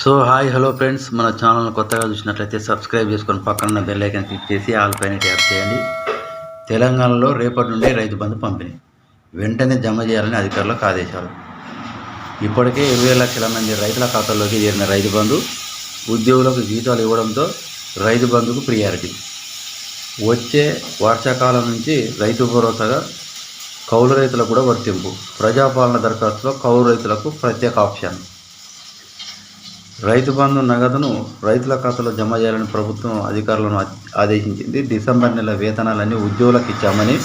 So hi hello friends మన ఛానల్ని కొత్తగా చూసినట్లయితే సబ్స్క్రైబ్ చేసుకొని పక్కన బెల్ ఐకన్ క్లిక్ చేసి ఆల్ పైన ట్యాప్ చేయండి. తెలంగాణలో రేపటి నుండి రైతు బంధు పంపిణీ. వెంటనే జమ చేయాలని అధికారులకు ఆదేశాలు. ఇప్పటికే ఇరవై లక్షల మంది రైతుల ఖాతాల్లోకి చేరిన రైతు బంధు ఉద్యోగులకు జీతాలు ఇవ్వడంతో రైతు బంధుకు ప్రియారిటీ వచ్చే వర్షాకాలం నుంచి రైతు భరోసాగా కౌలు రైతులకు కూడా వర్తింపు. ప్రజాపాలన దరఖాస్తులో కౌలు రైతులకు ప్రత్యేక ఆప్షన్. రైతు బంధు నగదును రైతుల ఖాతాలో జమ చేయాలని ప్రభుత్వం అధికారులను ఆదేశించింది. డిసెంబర్ నెల వేతనాలన్నీ ఉద్యోగులకు ఇచ్చామని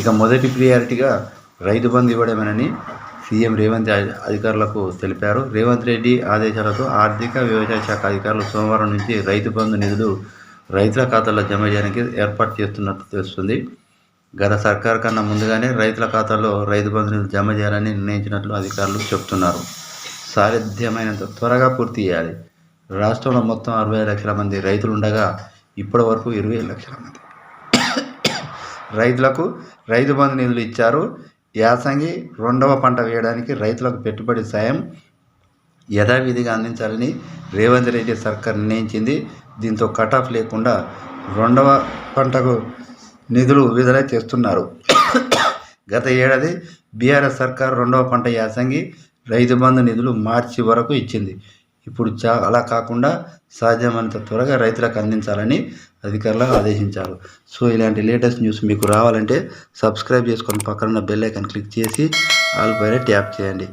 ఇక మొదటి ప్రియారిటీగా రైతు బంధు ఇవ్వడమేనని సీఎం రేవంత్ అధికారులకు తెలిపారు. రేవంత్ రెడ్డి ఆదేశాలతో ఆర్థిక వ్యవసాయ శాఖ అధికారులు సోమవారం నుంచి రైతు బంధు నిధులు రైతుల ఖాతాలో జమ చేయడానికి ఏర్పాటు చేస్తున్నట్టు తెలుస్తుంది. గత సర్కార్ కన్నా ముందుగానే రైతుల ఖాతాలో రైతు బంధు నిధులు జమ చేయాలని నిర్ణయించినట్లు అధికారులు చెబుతున్నారు. సారథ్యమైనంత త్వరగా పూర్తి చేయాలి. రాష్ట్రంలో మొత్తం అరవై లక్షల మంది రైతులు ఉండగా ఇప్పటి వరకు ఇరవై లక్షల మంది. రైతులకు రైతు బంధు నిధులు ఇచ్చారు. యాసంగి రెండవ పంట వేయడానికి రైతులకు పెట్టుబడి సాయం యథావిధిగా అందించాలని రేవంత్ రెడ్డి సర్కార్ నిర్ణయించింది. దీంతో కట్ ఆఫ్ లేకుండా రెండవ పంటకు నిధులు విడుదల చేస్తున్నారు. గత ఏడాది బీఆర్ఎస్ సర్కార్ రెండవ పంట యాసంగి రైతు బంధు నిధులు మార్చి వరకు ఇచ్చింది. ఇప్పుడు చా అలా కాకుండా సాధ్యమైనంత త్వరగా రైతులకు అందించాలని అధికారులు ఆదేశించారు. సో ఇలాంటి లేటెస్ట్ న్యూస్ మీకు రావాలంటే సబ్స్క్రైబ్ చేసుకొని పక్కన బెల్ ఐకాన్ క్లిక్ చేసి ఆల్ పైన ట్యాప్ చేయండి.